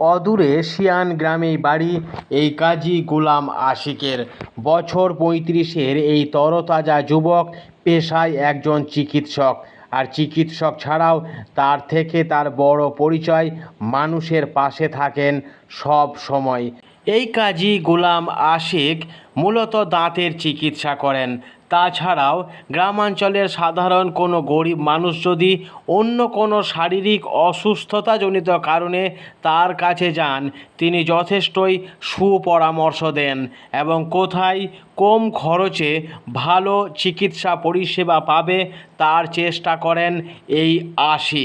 অদূরে শিয়ান গ্রামেই বাড়ি, এই কাজী গোলাম আশিকের। বছর পঁয়ত্রিশের এই তরতাজা যুবক পেশায় একজন চিকিৎসক। আর চিকিৎসক ছাড়াও তার থেকে তার বড় পরিচয় মানুষের পাশে থাকেন সব সময়। এই কাজী গোলাম আশিক মূলত দাঁতের চিকিৎসা করেন। তাছাড়াও গ্রামাঞ্চলের সাধারণ কোনো গরিব মানুষ যদি অন্য কোনো শারীরিক অসুস্থতাজনিত কারণে তার কাছে যান, তিনি যথেষ্টই সুপরামর্শ দেন এবং কোথায় কম খরচে ভালো চিকিৎসা পরিষেবা পাবে তার চেষ্টা করেন এই আশি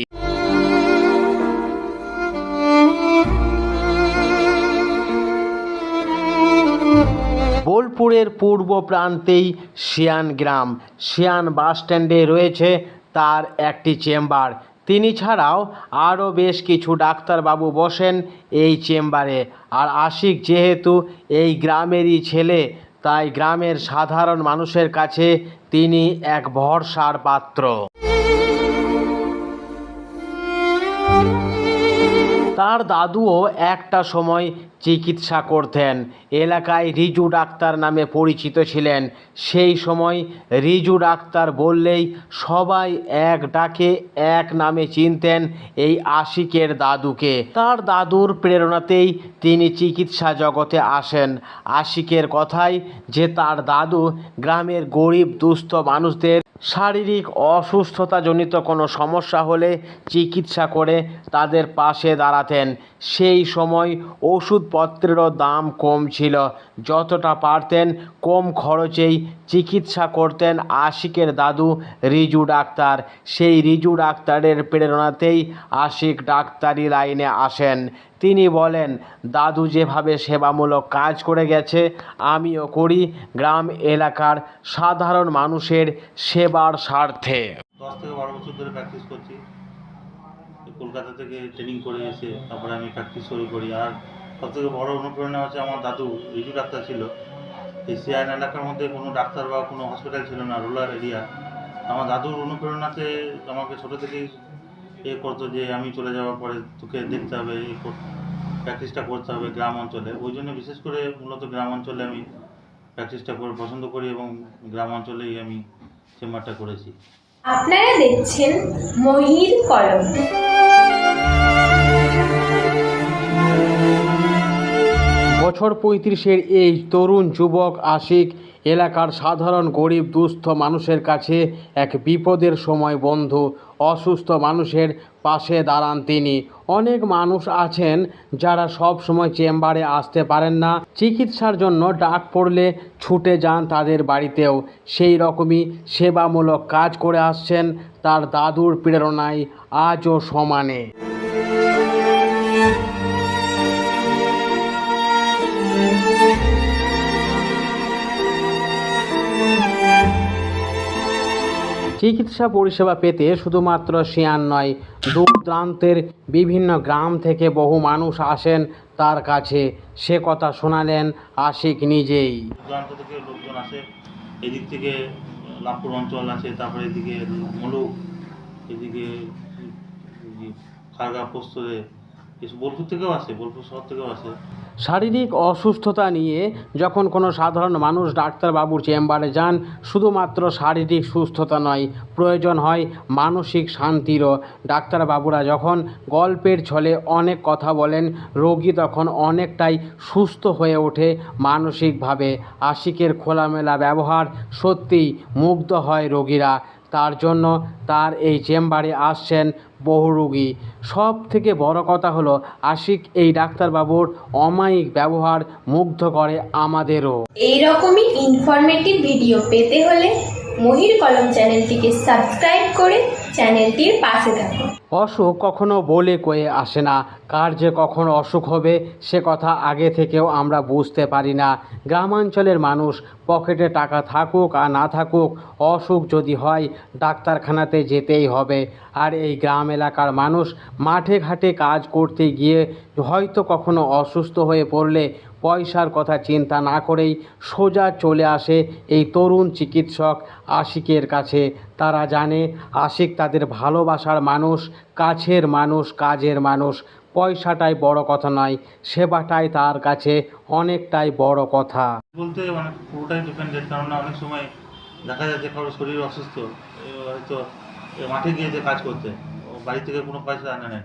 বোলপুরের পূর্ব প্রান্তেই শিয়ান গ্রাম। শিয়ান বাস স্ট্যান্ডে রয়েছে তার একটি চেম্বার। তিনি ছাড়াও আরও বেশ কিছু ডাক্তারবাবু বসেন এই চেম্বারে। আর আশিক যেহেতু এই গ্রামেরই ছেলে, তাই গ্রামের সাধারণ মানুষের কাছে তিনি এক ভরসার পাত্র। তার দাদুও একটা সময় চিকিৎসা করতেন। এলাকায় রিজু ডাক্তার নামে পরিচিত ছিলেন। সেই সময় রিজু ডাক্তার বললেই সবাই এক ডাকে এক নামে চিনতেন এই আশিকের দাদুকে। তার দাদুর প্রেরণাতেই তিনি চিকিৎসা জগতে আসেন। আশিকের কথাই যে তার দাদু গ্রামের গরিব দুস্থ মানুষদের শারীরিক অসুস্থতাজনিত কোনো সমস্যা হলে চিকিৎসা করে তাদের পাশে দাঁড়াতেন। সেই সময় ওষুধপত্রেরও দাম কম ছিল। যতটা পারতেন কম খরচেই চিকিৎসা করতেন আশিকের দাদু রিজু ডাক্তার। সেই রিজু ডাক্তারের প্রেরণাতেই আশিক ডাক্তারি লাইনে আসেন। তিনি বলেন, দাদু যেভাবে সেবামূলক কাজ করে গেছে, আমিও করি গ্রাম এলাকার সাধারণ মানুষের সেবার স্বার্থে। দশ থেকে বারো বছর ধরে প্র্যাকটিস করছি। কলকাতা থেকে ট্রেনিং করে এসে তারপরে আমি প্র্যাকটিস শুরু করি। আর সব থেকে বড় অনুপ্রেরণা হচ্ছে আমার দাদু, রিজু ডাক্তার ছিল। এই এলাকার মধ্যে কোনো ডাক্তার বা কোনো হসপিটাল ছিল না রুরাল এরিয়া আমার দাদুর অনুপ্রেরণাতে আমাকে ছোটো থেকেই এ করতো যে আমি চলে যাওয়ার পরে তোকে দেখতে হবে, এ প্র্যাকটিসটা করতে হবে গ্রাম অঞ্চলে। ওই জন্য বিশেষ করে মূলত গ্রাম অঞ্চলে আমি প্র্যাকটিসটা করে পছন্দ করি এবং গ্রাম অঞ্চলেই আমি চেম্বারটা করেছি। আপনারা দেখছেন মহির কলম। বছর পঁয়ত্রিশের এই তরুণ যুবক আশিক, এলাকার সাধারণ গরিব দুস্থ মানুষের কাছে এক বিপদের সময় বন্ধু। অসুস্থ মানুষের পাশে দাঁড়ান তিনি। অনেক মানুষ আছেন যারা সব সময় চেম্বারে আসতে পারেন না। চিকিৎসার জন্য ডাক পড়লে ছুটে যান তাদের বাড়িতেও। সেই রকমই সেবামূলক কাজ করে আসছেন তার দাদুর প্রেরণায় আজও সমানে। চিকিৎসা পরিষেবা পেতে শুধুমাত্র শিয়ান নয় দূর দূরান্তের বিভিন্ন গ্রাম থেকে বহু মানুষ আসেন তার কাছে। সে কথা শোনালেন আশিক নিজেই। থেকে লোকজন আসে, এদিক থেকে লাভপুর অঞ্চল আছে, তারপরে এদিকে মুলুক, এদিকে খারগা শারীরিক অসুস্থতা নিয়ে যখন কোনো সাধারণ মানুষ ডাক্তারবাবুর চেম্বারে যান, শুধুমাত্র শারীরিক সুস্থতা নয়, প্রয়োজন হয় মানসিক শান্তিরও। ডাক্তারবাবুরা যখন গল্পের ছলে অনেক কথা বলেন, রোগী তখন অনেকটাই সুস্থ হয়ে ওঠে মানসিকভাবে। আশিকের খোলামেলা ব্যবহার সত্যিই মুগ্ধ হয় রোগীরা। তার জন্য তার এই চেম্বারে আসছেন বহু রোগী। সব থেকে বড় কথা হলো, আশিক, এই ডাক্তারবাবুর অমায়িক ব্যবহার মুগ্ধ করে আমাদেরও। এই রকমই ইনফরমেটিভ ভিডিও পেতে হলে মহির কলম চ্যানেলটিকে সাবস্ক্রাইব করে চ্যানেলটির পাশে থাকুন। অসুখ কখনো বলে কয়ে আসে না। কার যে কখন অসুখ হবে, সে কথা আগে থেকেও আমরা বুঝতে পারি না। গ্রামাঞ্চলের মানুষ পকেটে টাকা থাকুক আর না থাকুক, অসুখ যদি হয়, ডাক্তারখানাতে যেতেই হবে। আর এই গ্রাম এলাকার মানুষ মাঠে ঘাটে কাজ করতে গিয়ে হয়তো কখনো অসুস্থ হয়ে পড়লে পয়সার কথা চিন্তা না করেই সোজা চলে আসে এই তরুণ চিকিৎসক আশিকের কাছে। তারা জানে আশিক তাদের ভালোবাসার মানুষ, কাছের মানুষ, কাজের মানুষ। পয়সাটাই বড় কথা নয়, সেবাটাই তার কাছে অনেকটাই বড় কথা। বলতে মানে পুরোটাই ডিপেন্ডেন্ট কারণ না অনেক সময় দেখা যায় যে কারোর শরীর অসুস্থ হয়তো মাঠে গিয়েছে কাজ করতে বাড়ি থেকে কোনো পয়সা আনে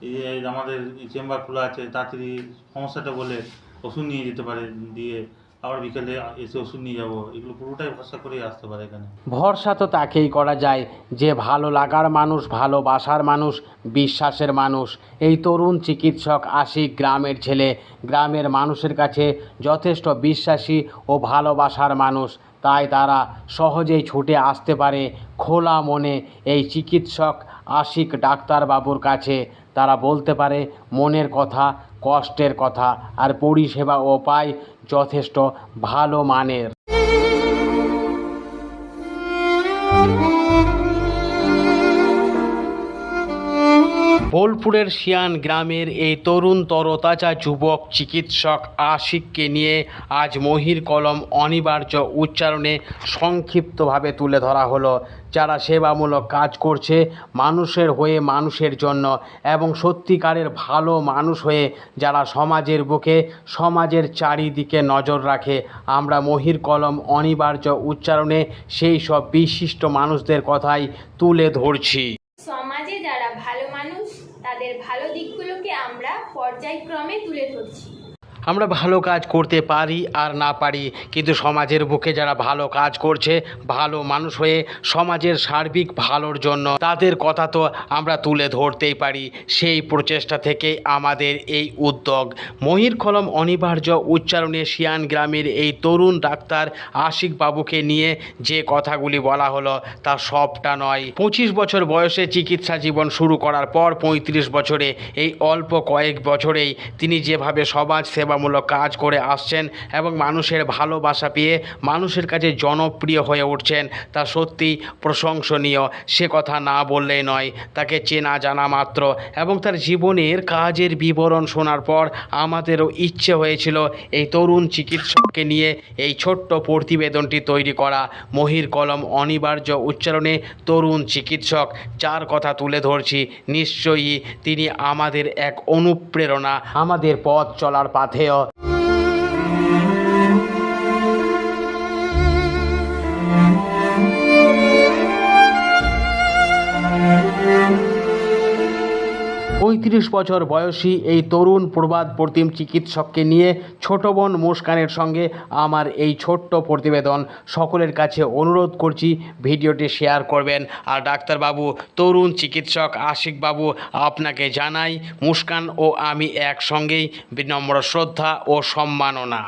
যে এই আমাদের চেম্বার খোলা আছে, তাড়াতাড়ি সমস্যাটা বলে ওষুধ নিয়ে যেতে পারে, দিয়ে আবার বিকেলে এসে ওষুধ নিয়ে যাব। এগুলো পুরোটাই ভরসা করেই আসতে পারে এখানে। ভরসা তো তাকেই করা যায়, যে ভালো লাগার মানুষ ভালোবাসার মানুষ, বিশ্বাসের মানুষ। এই তরুণ চিকিৎসক আশিক গ্রামের ছেলে, গ্রামের মানুষের কাছে যথেষ্ট বিশ্বাসী ও ভালোবাসার মানুষ। তাই তারা সহজেই ছুটে আসতে পারে খোলা মনে এই চিকিৎসক আশিক ডাক্তারবাবুর কাছে। তারা বলতে পারে, মনের কথা কষ্টের কথা আর পরিষেবা ও পায় যথেষ্ট ভালো মানের। বোলপুরের শিয়ান গ্রামের এই তরুণ তরতাজা যুবক চিকিৎসক আশিককে নিয়ে আজ মহির কলম অনিবার্য উচ্চারণে সংক্ষিপ্তভাবে তুলে ধরা হলো। যারা সেবামূলক কাজ করছে, মানুষের হয়ে মানুষের জন্য এবং সত্যিকারের ভালো মানুষ হয়ে যারা সমাজের বুকে, সমাজের চারিদিকে নজর রাখে, আমরা মহির কলম অনিবার্য উচ্চারণে সেই সব বিশিষ্ট মানুষদের কথাই তুলে ধরছি সমাজে যারা ভালো মানুষ তাদের ভালো দিকগুলোকে আমরা পর্যায়ক্রমে তুলে ধরছি। আমরা ভালো কাজ করতে পারি আর না পারি, কিন্তু সমাজের বুকে যারা ভালো কাজ করছে, ভালো মানুষ হয়ে সমাজের সার্বিক ভালোর জন্য তাদের কথা তো আমরা তুলে ধরতেই পারি। সেই প্রচেষ্টা থেকে আমাদের এই উদ্যোগ। মহির কলম অনিবার্য উচ্চারণে শিয়ান গ্রামের এই তরুণ ডাক্তার আশিক বাবুকে নিয়ে যে কথাগুলি বলা হলো তা সবটা নয়। পঁচিশ বছর বয়সে চিকিৎসা জীবন শুরু করার পর পঁয়ত্রিশ বছরে, এই অল্প কয়েক বছরেই তিনি যেভাবে সমাজ সেবামূলক কাজ করে আসছেন এবং মানুষের ভালোবাসা পেয়ে মানুষের কাছে জনপ্রিয় হয়ে উঠছেন। তা সত্যি প্রশংসনীয়। সে কথা না বললেই নয়, তাকে চেনা জানা মাত্র এবং তার জীবনের কাজের বিবরণ শোনার পর আমাদেরও ইচ্ছে হয়েছিল এই তরুণ চিকিৎসককে নিয়ে এই ছোট্ট প্রতিবেদনটি তৈরি করা মহির কলম অনিবার্য উচ্চারণে তরুণ চিকিৎসক। যার কথা তুলে ধরছি, নিশ্চয়ই তিনি আমাদের এক অনুপ্রেরণা, আমাদের পথ চলার পাথেয়। পঁয়ত্রিশ বছর বয়সী এই তরুণ প্রবাদ প্রতিম চিকিৎসককে নিয়ে ছোট বোন মুস্কানের সঙ্গে আমার এই ছোট্ট প্রতিবেদন। সকলের কাছে অনুরোধ করছি ভিডিওটি শেয়ার করবেন। আর ডাক্তারবাবু, তরুণ চিকিৎসক আশিকবাবু, আপনাকে জানাই, মুস্কান ও আমি একসঙ্গেই বিনম্র শ্রদ্ধা ও সম্মাননা।